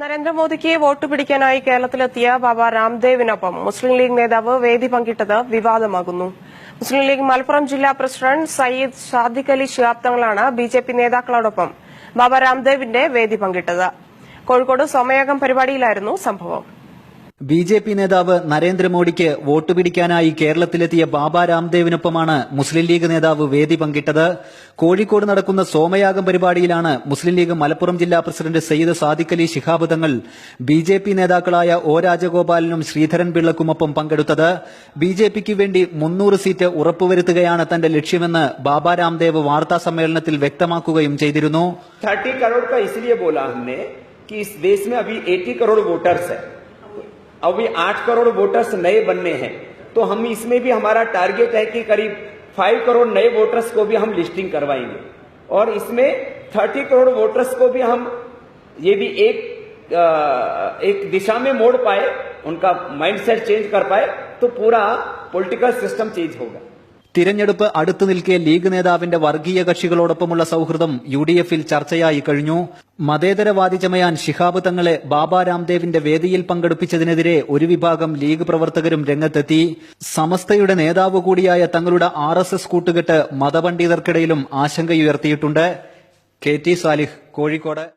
നരേന്ദ്രമോദിക്ക് വോട്ട് പിടിക്കാനായി കേരളത്തിലെത്തിയ ബാബ രാംദേവിനൊപ്പം മുസ്ലിം ലീഗ് നേതാവ് വേദി പങ്കിട്ടത് വിവാദമാകുന്നു. മുസ്ലിം ലീഗ് മലപ്പുറം ജില്ലാ പ്രസിഡന്റ് സയ്യിദ് ഷാദിഖ് അലി ശിഹാബ് തങ്ങളാണ് ബി ജെ പി നേതാക്കളോടൊപ്പം ബാബ രാംദേവിന്റെ വേദി പങ്കിട്ടത്. കോഴിക്കോട് സോമയാഗം പരിപാടിയിലായിരുന്നു സംഭവം. ബി ജെ പി നേതാവ് നരേന്ദ്രമോദിക്ക് വോട്ട് പിടിക്കാനായി കേരളത്തിലെത്തിയ ബാബ രാംദേവിനൊപ്പമാണ് മുസ്ലിം ലീഗ് നേതാവ് വേദി പങ്കിട്ടത് കോഴിക്കോട് നടക്കുന്ന സോമയാഗം പരിപാടിയിലാണ് മുസ്ലിം ലീഗ് മലപ്പുറം ജില്ലാ president Sayyid Sadiq Ali Shihab Thangal B J P നേതാക്കളായ ഒ രാജഗോപാലിനും ശ്രീധരൻ പിള്ളക്കുമൊപ്പം പങ്കെടുത്തത് ബി ജെ പിക്ക് വേണ്ടി മുന്നൂറ് സീറ്റ് ഉറപ്പുവരുത്തുകയാണ് തന്റെ ലക്ഷ്യമെന്ന് ബാബ രാംദേവ് വാർത്താ സമ്മേളനത്തിൽ വ്യക്തമാക്കുകയും ചെയ്തിരുന്നു थर्टी करोड़ का इसलिए बोला हमने कि इस देश में अभी 80 करोड़ वोटर्स है अभी आठ करोड़ वोटर्स नए बनने हैं। तो हम इसमें भी हमारा टारगेट है कि करीब फाइव करोड़ नए वोटर्स को भी हम लिस्टिंग करवाएँगे। और इसमें 30 करोड़ वोटर्स को भी हम ये भी एक आ, एक दिशा में मोड़ पाए उनका माइंडसेट चेंज कर पाए तो पूरा पॉलिटिकल सिस्टम चेंज होगा। തിരഞ്ഞെടുപ്പ് അടുത്തു നിൽക്കെ ലീഗ് നേതാവിന്റെ വർഗീയ കക്ഷികളോടൊപ്പമുള്ള സൌഹൃദം യു ഡി എഫിൽ ചർച്ചയായി കഴിഞ്ഞു. മതേതരവാദി ചമയാൻ ശിഹാബ് തങ്ങളെ ബാബ രാംദേവിന്റെ വേദിയിൽ പങ്കെടുപ്പിച്ചതിനെതിരെ ഒരു വിഭാഗം ലീഗ് പ്രവർത്തകരും രംഗത്തെത്തി. സമസ്തയുടെ നേതാവ് കൂടിയായ തങ്ങളുടെ ആർ എസ് എസ് കൂട്ടുകെട്ട് മതപണ്ഡിതർക്കിടയിലും ആശങ്കയുയർത്തിയിട്ടുണ്ട്. K T Salih Kozhikode.